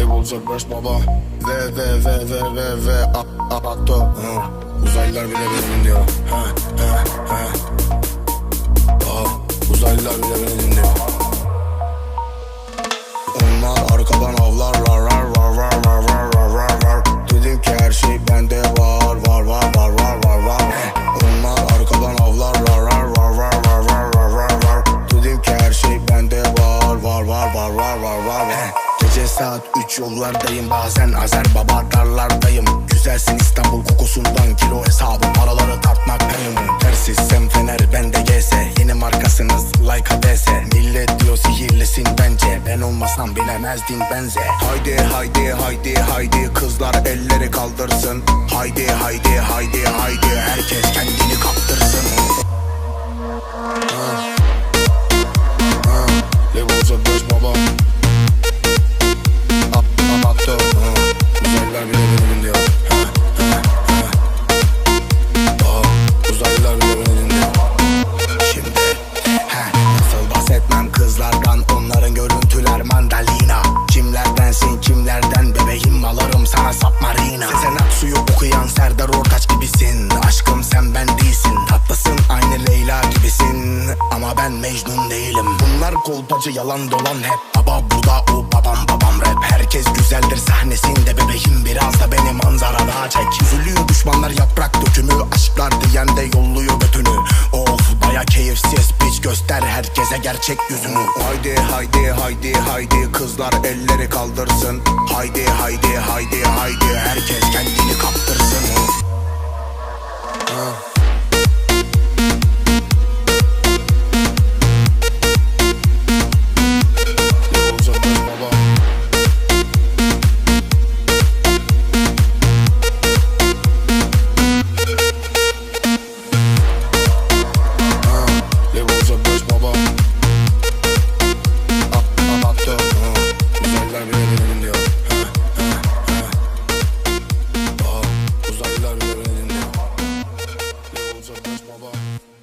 Level beş baba Ve ve ve ve ve ve a a Hı. Uzaylılar bile beni dinliyor ha, ha, saat 3 yollardayım. Bazen Azer baba darlardayım Güzelsin İstanbul kokusundan kilo hesabı paraları tartmaktayım Tersiz sen fener bende GS Yeni markasınız like ADS Millet diyor sihirlisin bence. Ben olmasam bilemezdin benze. Haydi haydi haydi haydi Kızlar elleri kaldırsın. Haydi haydi haydi haydi. Herkes kendini kaptırsın sana submarina Sezen Aksu'yu okuyan Serdar Ortaç gibisin. Aşkım sen ben değilsin. Tatlısın aynı Leyla gibisin. Ama ben Mecnun değilim. Bunlar kolpacı yalan dolan hep. Baba bu da o babam babam rap. Herkes güzeldir sahnesinde. Bebeğim Biraz da beni manzarada çek herkese gerçek yüzünü. Haydi haydi haydi haydi kızlar elleri kaldırsın. Haydi haydi haydi haydi herkes kendini kaptırsın. Small ball.